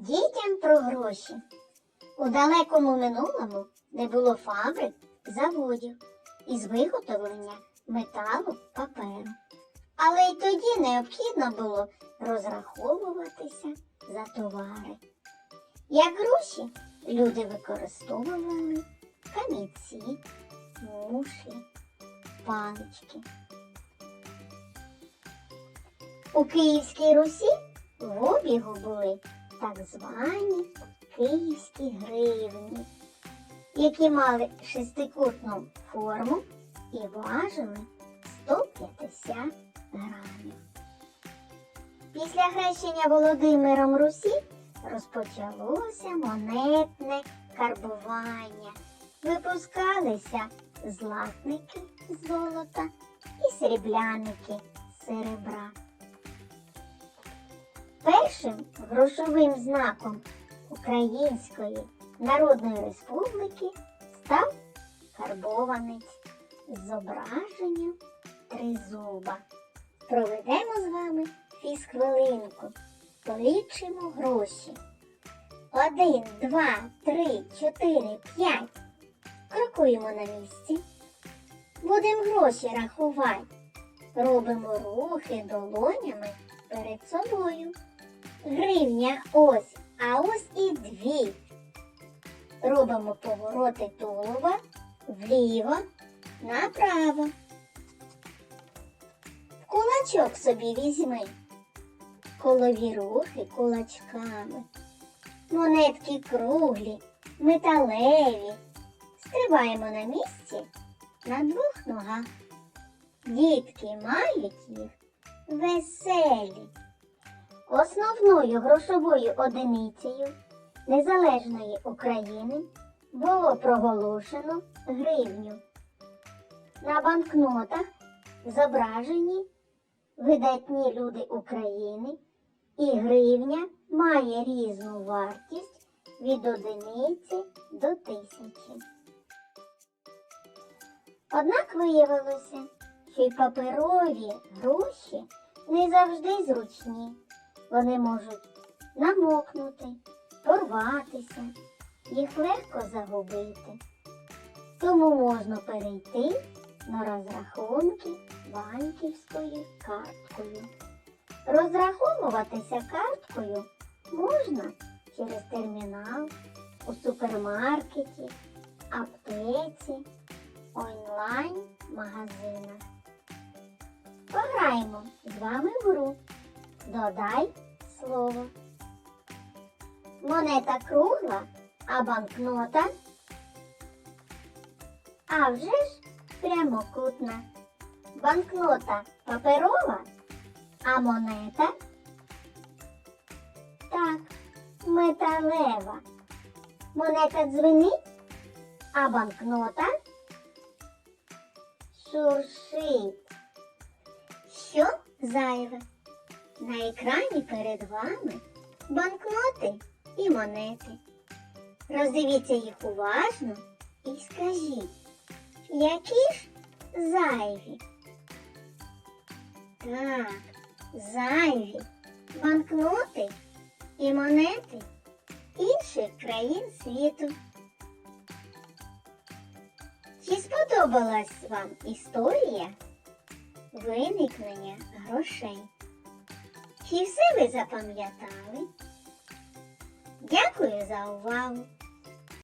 Дітям про гроші. У далекому минулому не було фабрик, заводів із виготовлення металу, паперу. Але й тоді необхідно було розраховуватися за товари. Як гроші люди використовували камінці, мушлі, палички. У Київській Русі в обігу були так звані київські гривні, які мали шестикутну форму і важили 150 грамів. Після хрещення Володимиром Русі розпочалося монетне карбування. Випускалися златники золота і срібляники серебра. Першим грошовим знаком Української Народної Республіки став карбованець з зображенням тризуба. Проведемо з вами фізхвилинку. Полічимо гроші. Один, два, три, чотири, п'ять. Крокуємо на місці. Будемо гроші рахувати. Робимо рухи долонями перед собою. Гривня ось, а ось і дві. Робимо повороти тулова вліво, направо. Кулачок собі візьми. Колові рухи кулачками. Монетки круглі, металеві. Стрибаємо на місці на двох ногах. Дітки мають їх веселі. Основною грошовою одиницею Незалежної України було проголошено гривню. На банкнотах зображені видатні люди України, і гривня має різну вартість від одиниці до тисячі. Однак виявилося, що й паперові гроші не завжди зручні. Вони можуть намокнути, порватися, їх легко загубити. Тому можна перейти на розрахунки банківською карткою. Розраховуватися карткою можна через термінал, у супермаркеті, аптеці, онлайн-магазинах. Пограємо з вами в гру. Додай слово. Монета кругла, а банкнота. А вже ж прямокутна. Банкнота паперова, а монета так, металева. Монета дзвенить, а банкнота шуршить. Що зайве? На екрані перед вами банкноти і монети. Роздивіться їх уважно і скажіть, які ж зайві? Так, зайві банкноти і монети інших країн світу. Чи сподобалась вам історія виникнення грошей? Чи все ви запам'ятали? Дякую за увагу!